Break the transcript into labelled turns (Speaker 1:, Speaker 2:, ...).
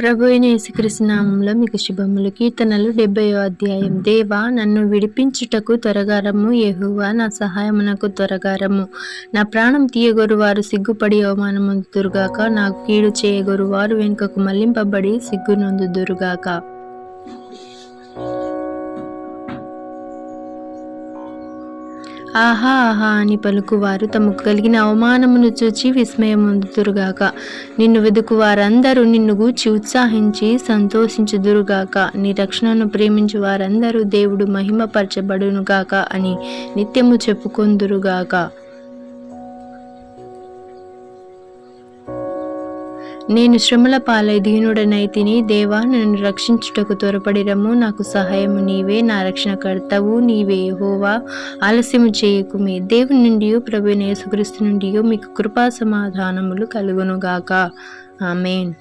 Speaker 1: ప్రభు అయిన యేసుక్రీస్తు నామంలో మీకు శుభములు కీర్తనలు డెబ్బయో అధ్యాయం. దేవా నన్ను విడిపించుటకు త్వరగారము ఏహువా నా సహాయమునకు త్వరగారము. నా ప్రాణం తీయగొరు వారు సిగ్గుపడి అవమానముందురుగాక నాకు కీడు చేయగొరు వారు వెనుకకు మళ్ళింపబడి సిగ్గునొందుదురుగాక. ఆహా ఆహా అని పలుకువారు తమకు కలిగిన అవమానమును చూచి విస్మయముందుతురుగాక నిన్ను వెదుకు వారందరూ నిన్ను గూర్చి ఉత్సాహించి సంతోషించుదురుగాక. నీ రక్షణను ప్రేమించు వారందరూ దేవుడు మహిమపరచబడునుగాక అని నిత్యము చెప్పుకొందురుగాక. నేను శ్రమల పాలై దీనుడనైతిని దేవా నన్ను రక్షించుటకు త్వరపడిరము నాకు సహాయము నీవే నా రక్షణకర్తవు నీవే హోవా ఆలస్యము చేయకుమే. దేవుని నుండి ప్రభు యేసుక్రీస్తు నుండి మీకు కృపా సమాధానములు కలుగునుగాక ఆమెన్.